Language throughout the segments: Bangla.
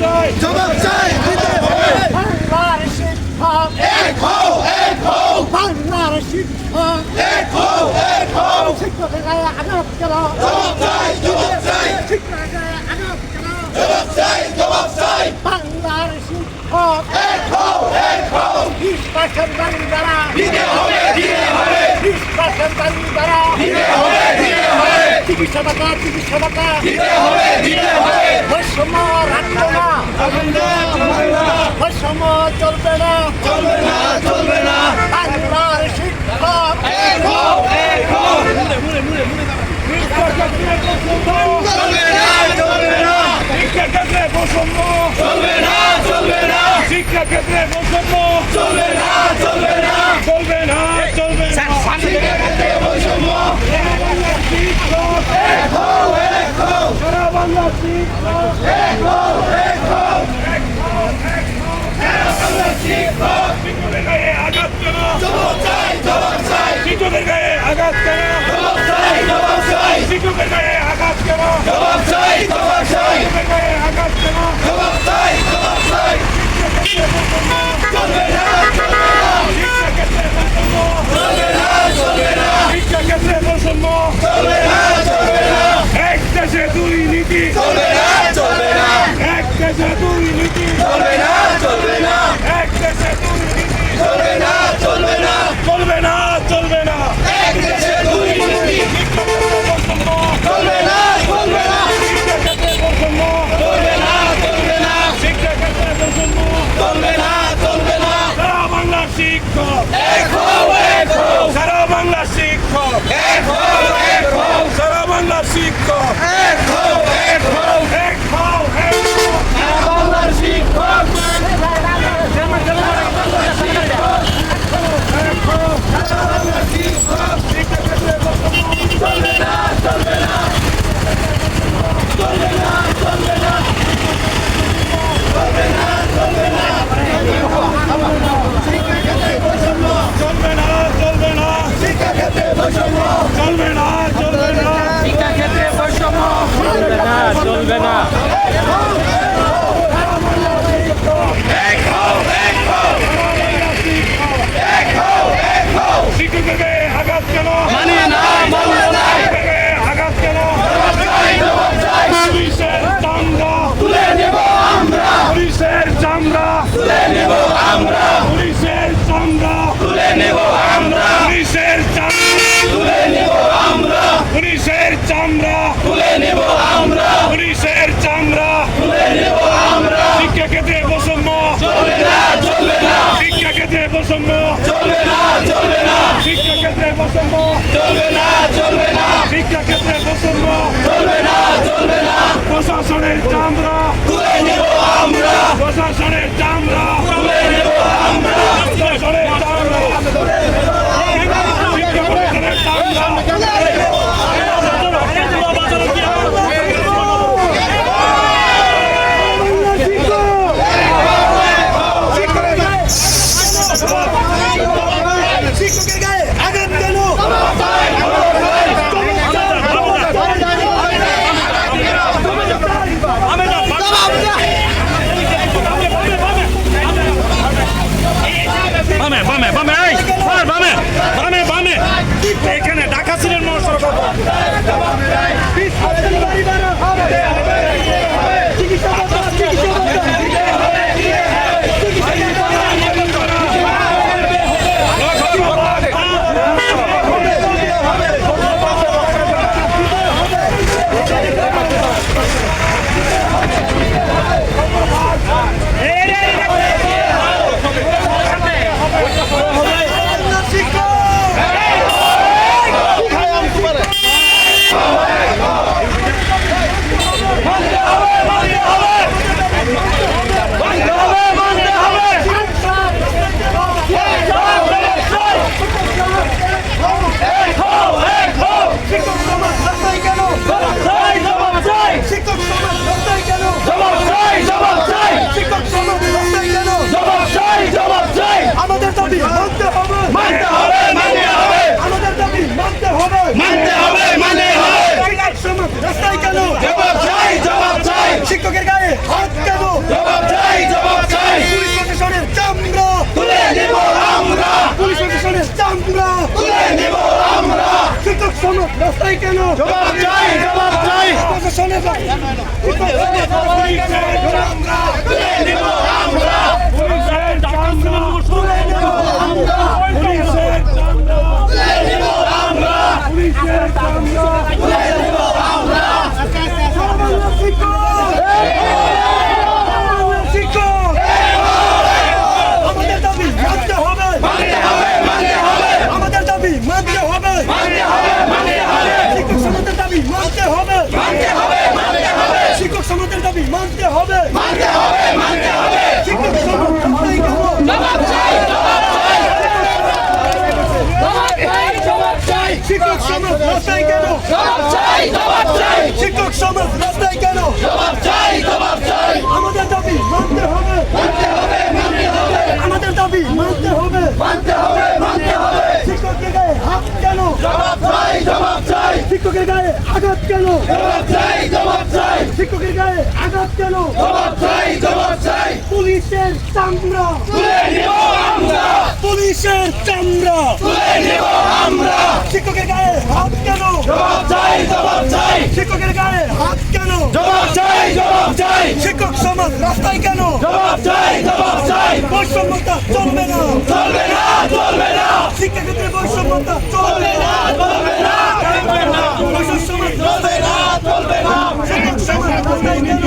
চাই জবাব চাই দিতে হবে। বাংলার শিক্ষক। এক হও এক হও। বাংলার শিক্ষক। এক হও এক হও। শিক্ষকের গায়ে আঘাত কেন? জবাব চাই জবাব চাই। শিক্ষকের গায়ে আঘাত কেন? জবাব চাই জবাব চাই। বাংলার শিক্ষক। এক হও এক হও। বিশ পার্সেন্ট বাড়ি দ্বারা দিতে হবে দিতে হবে। বিশ পার্সেন্ট বাড়ি দ্বারা দিতে হবে দিতে হবে চিকিৎসা টাকা চিকিৎসা টাকা দিতে হবে দিতে হবে। বৈষম্য রাখব না। বৈষম্য চলবে না। চলবে না। চলবে না বাংলার শিক্ষক চলবে না চলবে না শিক্ষাক্ষেত্রে বৈষম্য চলবে না চলবে না। শিক্ষাক্ষেত্রে বৈষম্য চলবে না। চলবে না চলবে না। চলবে না শিক্ষাক্ষেত্রে বৈষম্য। শিক্ষক সারা বাংলা শিক্ষক শিক্ষকের গায়ে আঘাত কেন শিক্ষকের গায়ে আঘাত কেন শিক্ষকের গায়ে আঘাত কেন শিক্ষকের গায়ে আঘাত কেন জবাব চাই জবাব চাই চলবে না চলবে না শিক্ষাক্ষেত্রে বৈষম্য চলবে না চলবে না শিক্ষাক্ষেত্রে বৈষম্য চলবে না চলবে না। এক দেশে দুই নীতি চলবে না চলবে না এক দেশে দুই নীতি চলবে না চলবে না চলবে না চলবে না এক দেশে দুই নীতি শিক্ষাক্ষেত্রে বৈষম্য চলবে না চলবে না শিক্ষাক্ষেত্রে বৈষম্য চলবে না চলবে না শিক্ষাক্ষেত্রে বৈষম্য চলবে না চলবে না সারা বাংলা শিক্ষক এক হও এক হও সারা বাংলা শিক্ষক এক হও এক হও সারা বাংলা শিক্ষক এক হও এক হও এক হও এক হও সারা বাংলার শিক্ষক শিক্ষাক্ষেত্রে বৈষম্য চলবে না চলবে না চলবে না চলবে না চলবে না চলবে না শিক্ষাক্ষেত্রে বৈষম্য চলবে না চলবে না শিক্ষাক্ষেত্রে বৈষম্য চলবে না চলবে না শিক্ষাক্ষেত্রে বৈষম্য চলবে না চলবে না এক হও এক হও এক হও এক হও শিক্ষকের গায়ে আঘাত কেন মানে না মানব না শিক্ষকের গায়ে আঘাত কেন জবাব চাই জবাব চাই পুলিশের চামড়া তুলে নেব আমরা পুলিশের চামড়া তুলে নেব আমরা পুলিশের চামড়া তুলে নেব আমরা পুলিশের চামড়া তুলে নেব আমরা পুলিশের চামড়া। তুলে নেব আমরা পুলিশের চামড়া। তুলে নেব আমরা শিক্ষাক্ষেত্রে বৈষম্য। চলবে না চলবে না শিক্ষাক্ষেত্রে বৈষম্য। চলবে না চলবে না শিক্ষাক্ষেত্রে বৈষম্য। চলবে না চলবে না শিক্ষাক্ষেত্রে বৈষম্য। চলবে না চলবে না প্রশাসনের চামড়া। তুলে নেব আমরা প্রশাসনের চামড়া। তুলে রাস্তায় কেন? জবাব চাই জবাব চাই। প্রশাসনের আমরা পুলিশের চামড়া তুলে নেব আমরা পুলিশের চামড়া তুলে নিব আমরা পুলিশের চামড়া তুলে নিব আমরা বাংলা শিক্ষক বাংলা শিক্ষক আমাদের দাবি মানতে হবে মানতে হবে মানতে হবে আমাদের দাবি মানতে হবে মানতে হবে মানতে হবে শিক্ষক সমাজের দাবি মানতে হবে মানতে হবে মানতে হবে শিক্ষক সমাজের দাবি মানতে হবে মানতে হবে মানতে হবে শিক্ষক সমাজ রাস্তায় কেন জবাব চাই জবাব চাই জবাব চাই শিক্ষক সমাজ রাস্তায় কেন জবাব চাই জবাব চাই শিক্ষক সমাজ রাস্তায় কেন জবাব চাই জবাব চাই আমাদের দাবি মানতে হবে মানতে হবে মানতে হবে আমাদের দাবি মানতে হবে মানতে হবে মানতে হবে শিক্ষকের গায়ে হাত কেন জবাব চাই জবাব চাই শিক্ষকের গায়ে আঘাত কেন? জবাব চাই জবাব চাই। শিক্ষকের গায়ে আঘাত কেন? জবাব চাই জবাব চাই। পুলিশের চামড়া। তুলে নিব আমরা। পুলিশের চামড়া। তুলে নিব আমরা। শিক্ষকের গায়ে হাত কেন? জবাব চাই জবাব চাই। শিক্ষকের গায়ে হাত কেন? জবাব চাই জবাব চাই। শিক্ষক সমাজ রাস্তায় কেন? জবাব চাই জবাব চাই। বৈষম্যতা চলবে না। চলবে না চলবে না। শিক্ষাক্ষেত্রে বৈষম্যতা চলবে চলবে না চলবে না বৈষম্য সমাজ চলবে না চলবে না শিক্ষক সমাজ রাস্তায় কেন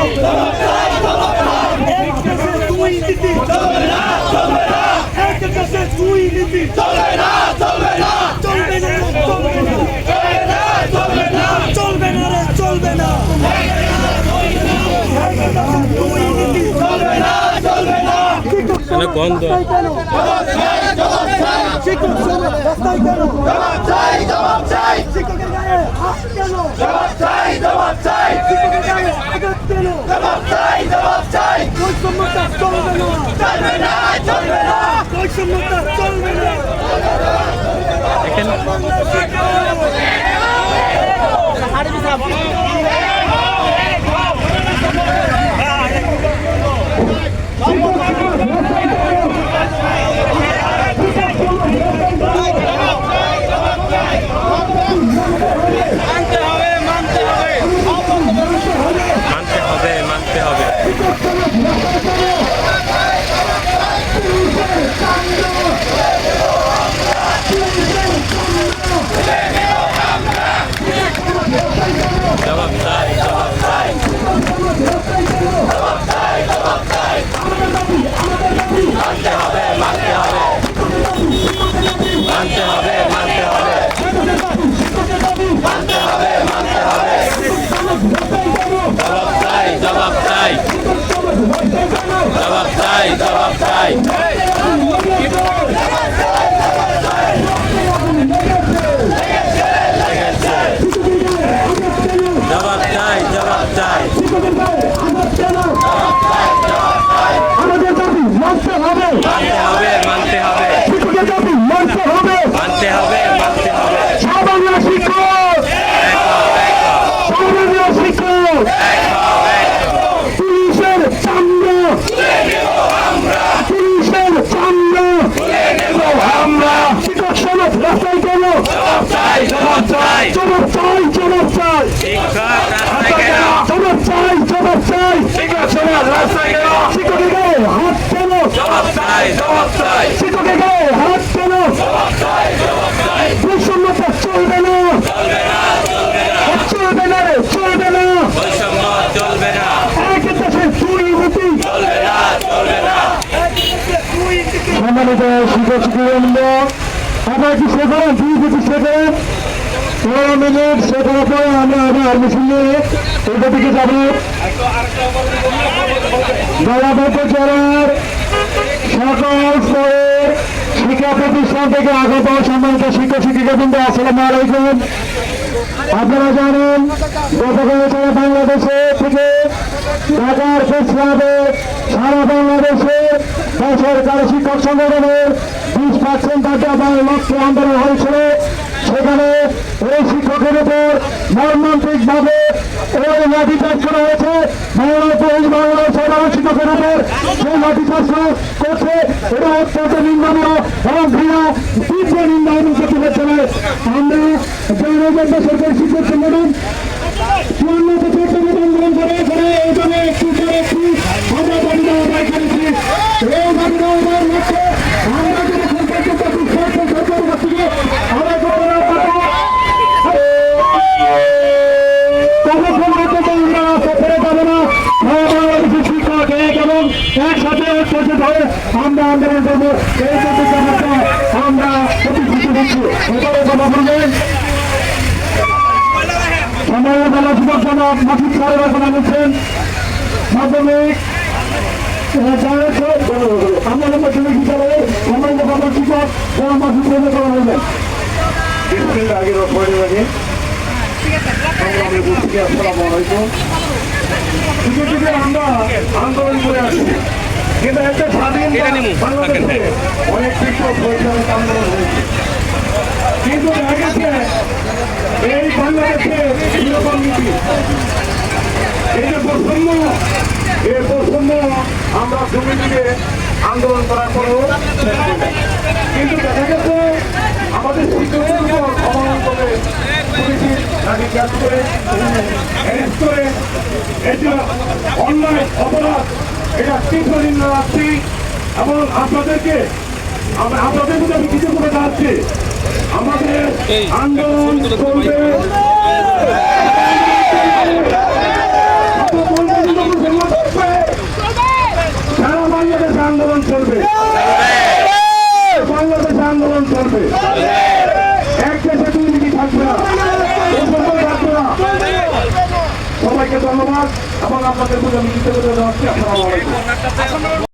এক দেশে দুই নীতি চলবে না চলবে না এক দেশে দুই নীতি চলবে না চলবে না চলবে না চলবে না চলবে না চলবে না চলবে না রে চলবে না এক দেশে দুই নীতি চলবে না চলবে না শিক্ষক সমাজ গন্ধ। রাস্তায় কেন জবাব চাই জবাব চাই শিক্ষক সমাজ রাস্তায় কেন? জবাব চাই জবাব চাই। শিক্ষকের গায়ে হাত কেন? জবাব চাই জবাব চাই। শিক্ষকের গায়ে আঘাত কেন? জবাব চাই জবাব চাই। বৈষম্যতা চলবে না। চলবে না চলবে না। বৈষম্যতা চলবে না। বাংলা শিক্ষক মানতে হবে মানতে হবে জবাব চাই জবাব চাই মানতে হবে মানতে হবে মানতে হবে মানতে হবে মানতে হবে মানতে হবে জবাব চাই জবাব চাই জবাব চাই জবাব চাই জবাব চাই জবাব চাই আমাদের দাবি মানতে হবে মানতে হবে মানতে হবে শিক্ষকের দাবি মানতে হবে মানতে হবে মানতে হবে বাংলা শিক্ষক এক হও, এক হও, বাংলা শিক্ষক এক হও, এক হও। পুলিশের চামড়া পুলিশের চামড়া আমরা শিক্ষক সমাজ রাস্তায় কেন জবাব চাই জবাব চাই জবাব চাই জবাব চাই শিক্ষক রাস্তায় কেন জবাব চাই জবাব চাই শিক্ষক সমাজ রাস্তায় গেল শিক্ষকের গায়ে হাত কেন জবাব চাই জবাব চাই শিক্ষকের গায়ে হাত কেন বৈষম্যতা চলবে না চলবে না রে চলবে না বৈষম্য চলবে না এক দেশে দুর্নীতি চলবে না চলবে না সম্মানিত শিক্ষক শিক্ষকবৃন্দ আপনারা কি শেখান দুটি শেখান পনেরো মিনিট শেখার পরে আমরা আবার মিছিল নিয়ে ওইটা দিকে যাব। দলাবদ্ধ জেলার সকল স্তরের শিক্ষা প্রতিষ্ঠান থেকে আগত সম্মানিত শিক্ষক, শিক্ষিকাবৃন্দ, আসসালামু আলাইকুম। আপনারা জানেন, গতকাল সারা বাংলাদেশে থেকে ঢাকার প্রেস ক্লাবে সারা বাংলাদেশে বেসরকারি শিক্ষক সংগঠনের বিশ পার্সেন্ট দাবি লক্ষ্যে আন্দোলন হয়েছিল। সেখানে এই শিক্ষকের উপর মর্মান্তিক ভাবে ওই লাঠিচার্জ করা হয়েছে। বাংলা পুলিশ বাংলা সাধারণ শিক্ষকের উপর সেই লাঠিচার্জ হচ্ছে এটা অত্যন্ত নিন্দনীয় এবং ঘৃণা তীব্র নিন্দা এবং প্রতিবাদ জানায়। আমরা জনগণ সরকারি শিক্ষক সংগঠন আন্দোলন করে করে এই জন্য একটু একটু আমরা দাবি দেওয়া করেছি এই দাবি দেওয়া আন্দোলন করব এই প্রতিজ্ঞাপত্র আমরা প্রতিশ্রুতি দিচ্ছি এবারে কথা বলবেন সময়ের বেলা যুবক জনক মাসিক সাহেব এখন মাধ্যমিক আমরা মাধ্যমিক বিদ্যালয়ে সময় মোকাবেলা শিক্ষক এবং মাসিক করা হবেন ডিসপ্লের আগে পরে লাগে সংগ্রামে বলছি আসসালামু আলাইকুম কিছু কিছু আমরা আন্দোলন করে আসছি অনেক শিক্ষক বৈজ্ঞানিক আন্দোলন হয়েছে। কিন্তু দেখা গেছে এই বাংলাদেশে নিরপন নীতি। এই যে বৈষম্য এই বৈষম্য আমরা জমি দিকে আন্দোলন করার পরেও কিন্তু দেখা গেছে আমাদের শিক্ষকের উপর পুলিশের অ্যারেস্ট করে এটা অন্যায় অপরাধ। এটা তীব্র নিন্দা রাখছি এবং আপনাদেরকে আমরা আপনাদের মধ্যে আমি কিছু করে যাচ্ছি আমাদের আন্দোলন চলবে সারা বাংলাদেশে আন্দোলন চলবে বাংলাদেশে আন্দোলন চলবে এক দেশে দুই দিকে থাকবে না বৈষম্য থাকবে না সবাইকে ধন্যবাদ। এবং আপনাদের প্রতি আমি কৃতজ্ঞতা জানাচ্ছি আসসালামু আলাইকুম।